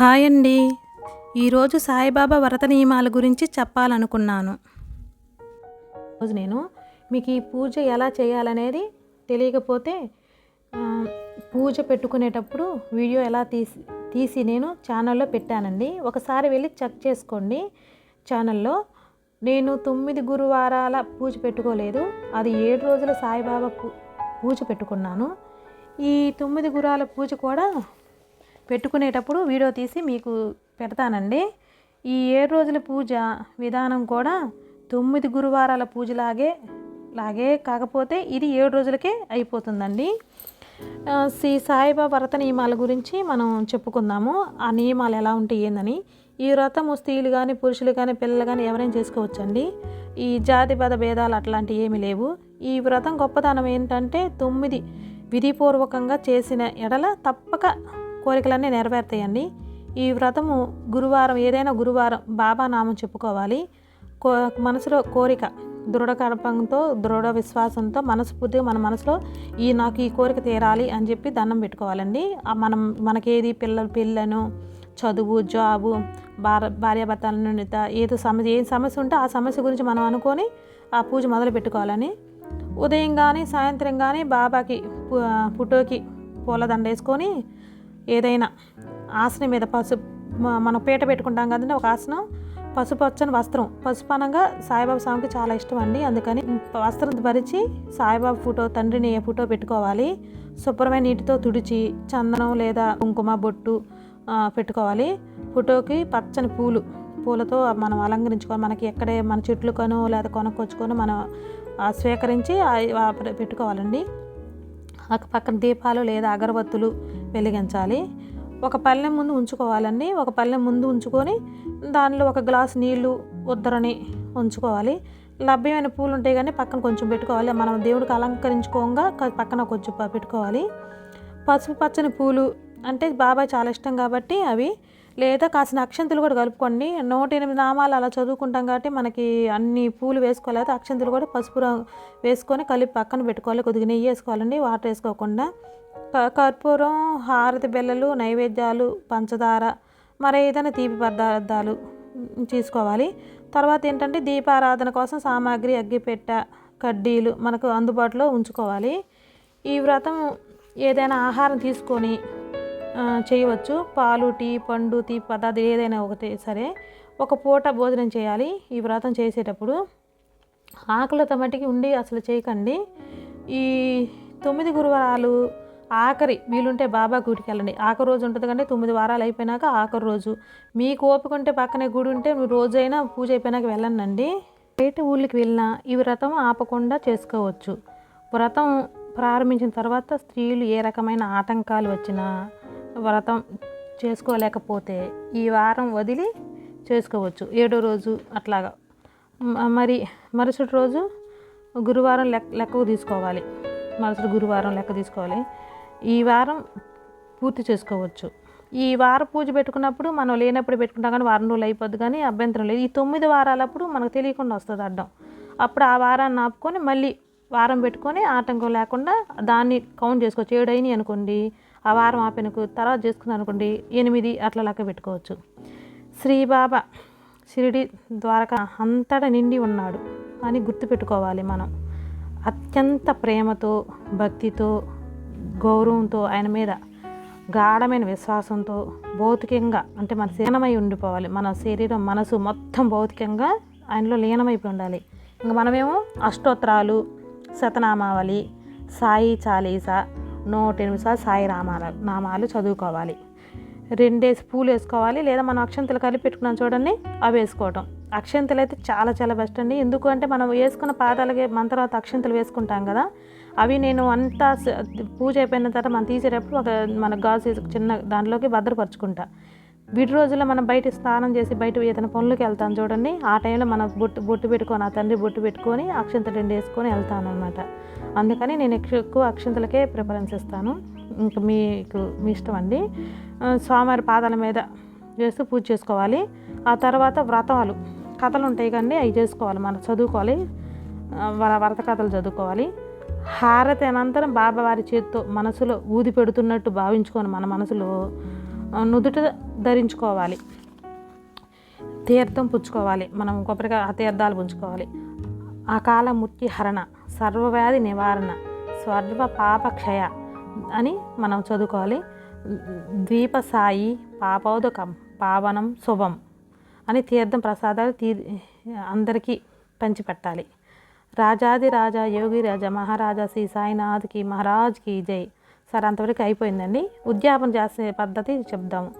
Hi అండి. ఈరోజు సాయిబాబా వ్రత నియమాల గురించి చెప్పాలనుకున్నాను. రోజు నేను మీకు ఈ పూజ ఎలా చేయాలనేది తెలియకపోతే పూజ పెట్టుకునేటప్పుడు వీడియో ఎలా తీసి తీసి నేను ఛానల్లో పెట్టానండి. ఒకసారి వెళ్ళి చెక్ చేసుకోండి ఛానల్లో. నేను తొమ్మిది గురువారాల పూజ పెట్టుకోలేదు. అది ఏడు రోజుల సాయిబాబా పూ- పూజ పెట్టుకున్నాను. ఈ తొమ్మిది గురాల పూజ కూడా పెట్టుకునేటప్పుడు వీడియో తీసి మీకు పెడతానండి. ఈ ఏడు రోజుల పూజ విధానం కూడా తొమ్మిది గురువారాల పూజలాగే లాగే కాకపోతే ఇది ఏడు రోజులకే అయిపోతుందండి. శ్రీ సాయిబాబా వ్రత నియమాల గురించి మనం చెప్పుకుందాము. ఆ నియమాలు ఎలా ఉంటాయి ఏందని. ఈ వ్రతము స్త్రీలు కానీ పురుషులు కానీ పిల్లలు కానీ ఎవరైనా చేసుకోవచ్చండి. ఈ జాతి పద భేదాలు అట్లాంటివి ఏమీ లేవు. ఈ వ్రతం గొప్పతనం ఏంటంటే తొమ్మిది విధిపూర్వకంగా చేసిన ఎడల తప్పక కోరికలన్నీ నెరవేరుతాయండి. ఈ వ్రతము గురువారం ఏదైనా గురువారం బాబా నామం చెప్పుకోవాలి. కో మనసులో కోరిక దృఢకల్పంతో దృఢ విశ్వాసంతో మనస్ఫూర్తిగా మన మనసులో ఈ నాకు ఈ కోరిక తీరాలి అని చెప్పి దండం పెట్టుకోవాలండి. మనం మనకేది పిల్లల పిల్లను చదువు జాబు భార భార్యాభర్తల నుండి ఏదో సమస్య ఏ సమస్య ఉంటే ఆ సమస్య గురించి మనం అనుకొని ఆ పూజ మొదలు పెట్టుకోవాలని ఉదయం కానీ సాయంత్రం కానీ బాబాకి పుటోకి పూలదండ వేసుకొని ఏదైనా ఆసనం మీద పసుపు మనం పీట పెట్టుకుంటాం కదండి ఒక ఆసనం. పసుపచ్చని వస్త్రం. పసుపు అనగా సాయిబాబా స్వామికి చాలా ఇష్టం అండి. అందుకని వస్త్రం భరించి సాయిబాబా ఫోటో తండ్రిని ఫోటో పెట్టుకోవాలి. శుభ్రమైన నీటితో తుడిచి చందనం లేదా కుంకుమ బొట్టు పెట్టుకోవాలి. ఫోటోకి పచ్చని పూలు పూలతో మనం అలంకరించుకోవాలి మనకి ఎక్కడే మన చెట్లు కొనో లేదా కొనుక్కొచ్చుకొని మనం స్వీకరించి పెట్టుకోవాలండి. ఆ పక్కన దీపాలు లేదా అగరబత్తులు వెలిగించాలి. ఒక పళ్ళెం ముందు ఉంచుకోవాలండి. ఒక పళ్ళెం ముందు ఉంచుకొని దానిలో ఒక గ్లాస్ నీళ్ళు ఉద్దరని ఉంచుకోవాలి. లభ్యమైన పూలు ఉంటాయి కానీ పక్కన కొంచెం పెట్టుకోవాలి. మనం దేవుడికి అలంకరించుకోగా పక్కన కొంచెం పెట్టుకోవాలి. పసుపు పచ్చని పూలు అంటే బాబాయ్ చాలా ఇష్టం కాబట్టి అవి లేదా కాసిన అక్షంతులు కూడా కలుపుకోండి నూట ఎనిమిది నామాలు అలా చదువుకుంటాం కాబట్టి మనకి అన్ని పూలు వేసుకోలేదు అక్షంతులు కూడా పసుపు రంగు వేసుకొని కలిపి పక్కన పెట్టుకోవాలి. కొద్దిగా నెయ్యి వేసుకోవాలండి వాటర్ వేసుకోకుండా. కర్పూరం హారతి బెల్లలు నైవేద్యాలు పంచదార మరి ఏదైనా తీపి పదార్థాలు తీసుకోవాలి. తర్వాత ఏంటంటే దీపారాధన కోసం సామాగ్రి అగ్గిపెట్ట కడ్డీలు మనకు అందుబాటులో ఉంచుకోవాలి. ఈ వ్రతం ఏదైనా ఆహారం తీసుకొని చేయవచ్చు. పాలు టీ పండు టీ పదార్థం ఏదైనా ఒకటి సరే. ఒక పూట భోజనం చేయాలి. ఈ వ్రతం చేసేటప్పుడు ఆకలితో మట్టికి ఉండి అసలు చేయకండి. ఈ తొమ్మిది గురువారాలు ఆఖరి వీలుంటే బాబా గుడికి వెళ్ళండి. ఆఖరి రోజు ఉంటుంది కంటే తొమ్మిది వారాలు అయిపోయినాక ఆఖరి రోజు. మీకు ఓపిక ఉంటే పక్కనే గుడి ఉంటే మీరు రోజైనా పూజ అయిపోయినాక వెళ్ళండి బయట ఊళ్ళకి వెళ్ళినా ఈ వ్రతం ఆపకుండా చేసుకోవచ్చు. వ్రతం ప్రారంభించిన తర్వాత స్త్రీలు ఏ రకమైన ఆటంకాలు వచ్చినా వ్రతం చేసుకోలేకపోతే ఈ వారం వదిలి చేసుకోవచ్చు. ఏడో రోజు అట్లాగా. మరి మరుసటి రోజు గురువారం లెక్క లెక్కకు తీసుకోవాలి. మరుసటి గురువారం లెక్క తీసుకోవాలి. ఈ వారం పూర్తి చేసుకోవచ్చు. ఈ వార పూజ పెట్టుకున్నప్పుడు మనం లేనప్పుడు పెట్టుకుంటాం కానీ వారం రోజులు అయిపోద్ది కానీ అభ్యంతరం లేదు. ఈ తొమ్మిది వారాలప్పుడు మనకు తెలియకుండా వస్తుంది అడ్డం. అప్పుడు ఆ వారాన్ని ఆపుకొని మళ్ళీ వారం పెట్టుకొని ఆటంకం లేకుండా దాన్ని కౌంట్ చేసుకోవచ్చు. ఏడైనాయి అనుకోండి ఆ వారం ఆపినకు తర్వాత చేసుకున్నాను అనుకోండి ఎనిమిది అట్లా లెక్క పెట్టుకోవచ్చు. శ్రీబాబా షిరిడి ద్వారక అంతటా నిండి ఉన్నాడు అని గుర్తుపెట్టుకోవాలి మనం. అత్యంత ప్రేమతో భక్తితో గౌరవంతో ఆయన మీద గాఢమైన విశ్వాసంతో భౌతికంగా అంటే మన లీనమై ఉండిపోవాలి. మన శరీరం మనసు మొత్తం భౌతికంగా ఆయనలో లీనమైపోయి ఉండాలి. ఇంకా మనమేమో అష్టోత్తరాలు శతనామావళి సాయి చాలీసా నూట ఎనిమిది సార్లు సాయి రామాలు నామాలు చదువుకోవాలి. రెండేసి పూలు వేసుకోవాలి. లేదా మనం అక్షంతలు కలిపి పెట్టుకున్నాం చూడండి అవి వేసుకోవటం. అక్షంతలు అయితే చాలా చాలా బెస్ట్ అండి. ఎందుకంటే మనం వేసుకున్న పాదాలకి మన తర్వాత అక్షంతలు వేసుకుంటాం కదా. అవి నేను అంతా పూజ అయిపోయిన తర్వాత మనం తీసేటప్పుడు ఒక మన గాజు చిన్న దాంట్లోకి భద్రపరుచుకుంటా. విడి రోజుల్లో మనం బయట స్నానం చేసి బయట ఏదైనా పనులకు వెళ్తాం చూడండి. ఆ టైంలో మనం బొట్టు బొట్టు పెట్టుకొని ఆ తండ్రి బొట్టు పెట్టుకొని అక్షంతలు రెండు వేసుకొని వెళ్తాను అనమాట అందుకని నేను ఎక్కువ అక్షంతలకే ప్రిఫరెన్స్ ఇస్తాను. ఇంకా మీకు మీ ఇష్టం అండి. స్వామివారి పాదాల మీద చేస్తూ పూజ చేసుకోవాలి. ఆ తర్వాత వ్రతాలు కథలు ఉంటాయి కండి అవి చేసుకోవాలి. మనం చదువుకోవాలి. వ్రత కథలు చదువుకోవాలి. హారతి అనంతరం బాబావారి చేతితో మనసులో ఊది పెడుతున్నట్టు భావించుకొని మన మనసులో నుదుట ధరించుకోవాలి. తీర్థం పుచ్చుకోవాలి. మనం కొబ్బరికాయ ఆ తీర్థాలు పుంజుకోవాలి. అకాల ముక్తి హరణ సర్వవ్యాధి నివారణ సర్వ పాపక్షయ అని మనం చదువుకోవాలి. ద్వీప సాయి పాపోదకం పావనం శుభం అని తీర్థం ప్రసాదాలు తీ అందరికీ పంచిపెట్టాలి. రాజాది రాజా యోగి రాజా మహారాజా శ్రీ సాయినాథ్కి మహారాజ్కి జై. సరే అంతవరకు అయిపోయిందండి. ఉద్యాపన చేసే పద్ధతి చెప్దాము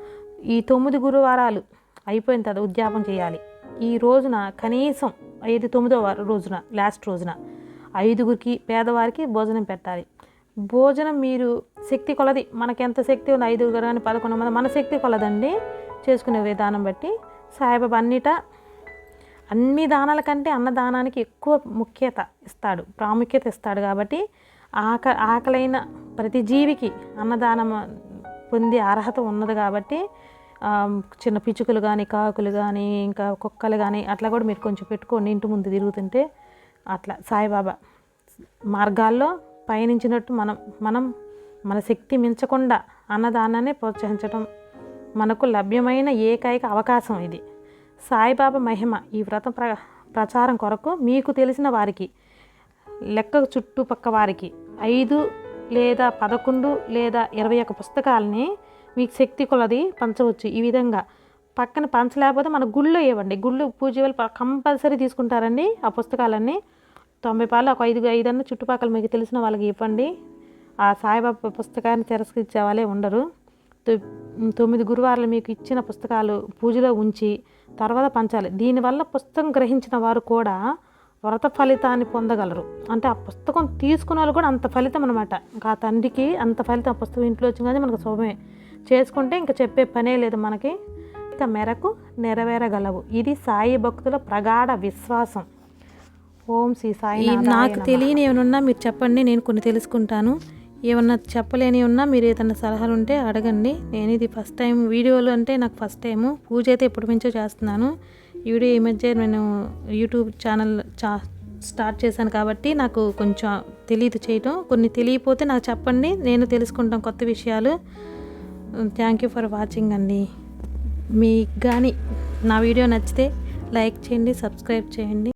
ఈ తొమ్మిది గురువారాలు అయిపోయిన తర్వాత ఉద్యాపన చేయాలి. ఈ రోజున కనీసం ఐదు తొమ్మిదో వారం రోజున లాస్ట్ రోజున ఐదుగురికి పేదవారికి భోజనం పెట్టాలి. భోజనం మీరు శక్తి కొలది. మనకి ఎంత శక్తి ఉంది ఐదుగురు కానీ పదకొండు మంది మన శక్తి కొలదండి. చేసుకునే విధానం బట్టి సాయిబాబా అన్నిట అన్ని దానాల కంటే అన్నదానానికి ఎక్కువ ముఖ్యత ఇస్తాడు ప్రాముఖ్యత ఇస్తాడు కాబట్టి ఆక ఆకలైన ప్రతి జీవికి అన్నదానం పొందే అర్హత ఉన్నది కాబట్టి చిన్న పిచ్చుకలు కానీ కాకులు కానీ ఇంకా కుక్కలు కానీ అట్లా కూడా మీరు కొంచెం పెట్టుకోండి ఇంటి ముందు తిరుగుతుంటే అట్లా. సాయిబాబా మార్గాల్లో పయనించినట్టు మనం మనం మన శక్తి మించకుండా అన్నదానాన్ని ప్రోత్సహించడం మనకు లభ్యమైన ఏకైక అవకాశం ఇది. సాయిబాబా మహిమ ఈ వ్రత ప్ర ప్రచారం కొరకు మీకు తెలిసిన వారికి లెక్క చుట్టుపక్క వారికి ఐదు లేదా పదకొండు లేదా ఇరవై ఒక్క పుస్తకాలని మీకు శక్తి కొలది పంచవచ్చు. ఈ విధంగా పక్కన పంచలేకపోతే మన గుళ్ళో ఇవ్వండి. గుళ్ళు పూజ వాళ్ళు కంపల్సరీ తీసుకుంటారండి ఆ పుస్తకాలన్నీ. తొంభై పాలు ఒక ఐదు ఐదన్న చుట్టుపక్కల మీకు తెలిసిన వాళ్ళకి ఇవ్వండి. ఆ సాయిబాబా పుస్తకాన్ని తిరస్కరించే వాళ్ళే ఉండరు. తొమ్మిది గురువారాలు మీకు ఇచ్చిన పుస్తకాలు పూజలో ఉంచి తర్వాత పంచాలి. దీనివల్ల పుస్తకం గ్రహించిన వారు కూడా వ్రత ఫలితాన్ని పొందగలరు. అంటే ఆ పుస్తకం తీసుకున్న వాళ్ళు కూడా అంత ఫలితం అనమాట ఇంకా ఆ తండ్రికి అంత ఫలితం ఆ పుస్తకం ఇంట్లో వచ్చింది కానీ మనకు శుభమే. చేసుకుంటే ఇంకా చెప్పే పనే లేదు మనకి. ఇక మేరకు నెరవేరగలవు. ఇది సాయి భక్తుల ప్రగాఢ విశ్వాసం. ఓం శ్రీ సాయి నాకు తెలియని ఏమన్నా మీరు చెప్పండి నేను కొన్ని తెలుసుకుంటాను. ఏమన్నా చెప్పలేని ఉన్నా మీరు ఏదైనా సలహాలు ఉంటే అడగండి. నేను ఇది ఫస్ట్ టైం వీడియోలు అంటే నాకు ఫస్ట్ టైము పూజ అయితే ఎప్పటి నుంచో చేస్తున్నాను. ఈ వీడియో ఈ మధ్య నేను యూట్యూబ్ ఛానల్ చా స్టార్ట్ చేశాను కాబట్టి నాకు కొంచెం తెలియదు చేయటం. కొన్ని తెలియకపోతే నాకు చెప్పండి. నేను తెలుసుకుంటాం కొత్త విషయాలు. థ్యాంక్ యూ ఫర్ వాచింగ్ అండి. మీకు కానీ నా వీడియో నచ్చితే లైక్ చేయండి సబ్స్క్రైబ్ చేయండి.